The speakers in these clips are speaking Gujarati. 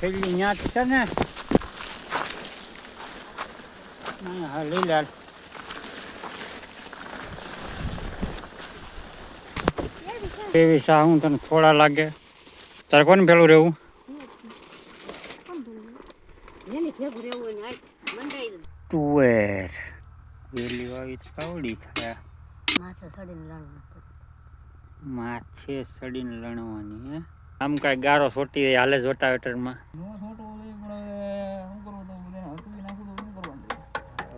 ત્યાં જ છે ને હા, લીલા એવી સા હું તને થોડા લાગે. તારે કોને પેલું રહેવું. તુવેર. વેલી વાવી કાવડી થયા. માથે સડીને પડે. માથે સડીને લણવાની હે? આમ કાંઈ ગારો છોટી હોય હાલે જોટા વેટરમાં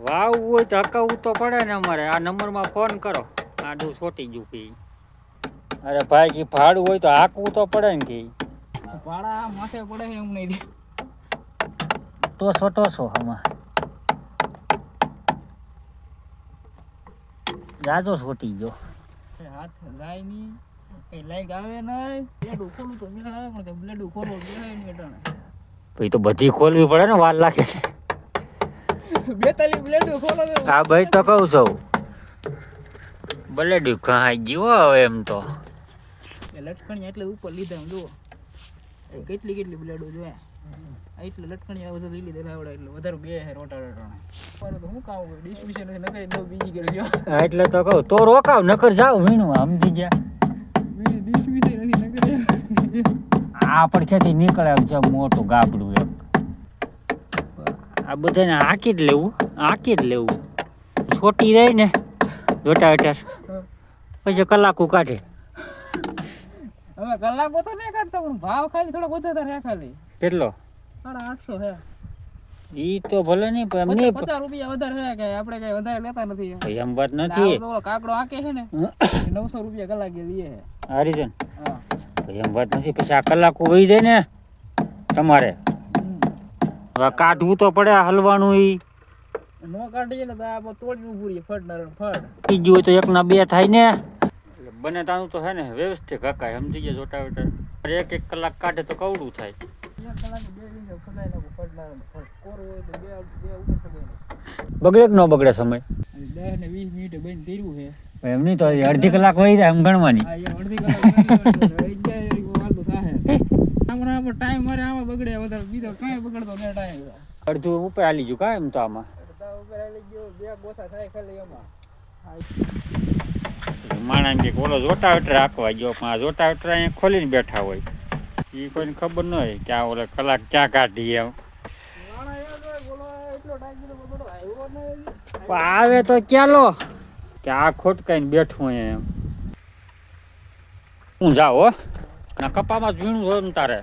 વાવવું હોય તો હકાવવું તો પડે ને અમારે. આ નંબરમાં ફોન કરો. આડું છોટી ગયું કે અરે ભાઈ કે ભાડું હોય તો હાકવું તો પડે ને કે ભાડા માથે પડે છે એમ નહીં ટોસો ટોસો આમાં. જાજો છોટી ગયો. હાથ જાય નહીં. તો પણ બધી ખોલવી પડે ને વાર લાગે. બેતાલી બ્લેડું ખોલો હા ભાઈ તો કહું છું બ્લેડું ખાઈ ગયો હવે એમ તો. એ લટકણી એટલે ઉપર લીધા જુઓ. કેટલી કેટલી બ્લેડો જોયા. એટલે લટકણી આ બધા લીલી આવડે એટલે વધારે બે હે રોટા રોટાણે તો હું કાવ ડિસ્ટ્રીબ્યુશન નકરી દઉં બીજી કરી જો. એટલે તો કહું તો રોકાવ નકર જાવ વીણું સમજી ગયા બીજી ડિસ્ટ્રીબ્યુશન નથી ન કરી આ પણ ક્યાંથી નીકળે છે મોટું ગાબડું એમ. આ બધાને હાંકી જ લેવું હાંકી જ લેવું. છોટી રહી ને જોટા વેટાર પછી કલાકો કાઢે. હવે કલાકો તો નહીં કાઢતા પણ ભાવ ખાલી થોડો વધારે રહ્યા ખાલી. કેટલો? સાડા આઠસો હે ઈ તો ભલે નહીં પણ એમ પચાસ પચાસ રૂપિયા વધારે છે કે આપણે કઈ વધારે લેતા નથી. એમ વાત નથી. કાકડો આંકે છે ને નવસો રૂપિયા કલાકે લઈએ છે. હરિજન હા ભાઈ એમ વાત નથી. પછી આ કલાક વહી જાય ને તમારે. હવે કાઢવું તો પડે હલવાનું ઈ. નો કાઢીએ ને તો તોડી ઉભું ફટ નરણ ફટ બીજું હોય તો એકના બે થાય ને. બને તાનું તો હે ને વ્યવસ્થિત કાકા સમજી ગયા જોટા વેટર એક એક કલાક કાઢે તો કવડું થાય. બગડે કે ન બગડે સમય? દસ ને વીસ મિનિટ બંધ કર્યું છે. એમ નહીં તો અડધી કલાક વહી જાય એમ ગણવાની. અડધી કલાક અગિયાર વાળતું થાય આમાં આમાં ટાઈમ મારે આમાં બગડે વધારે બીજો કાંઈ બગડતો નહીં ટાઈમ. અડધું ઉપર હાલી ગયું કા એમ તો આમાં? અડધા ઉપર આવી ગયો બે ગોથા થાય ખાલી એમાં. માણસ કે ઓલો જોટા વેટર રાખવા ગયો પણ આ જોટા વેટર અહીંયા ખોલીને બેઠા હોય. એ કોઈને ખબર ન હોય કે આ ઓલે કલાક ક્યાં કાઢી એમ. આવે તો ચાલો કે આ ખોટકાઈને બેઠું અહીંયા એમ. હું જાઓ હો. ના કપામાં ઝીણું હોય તારે.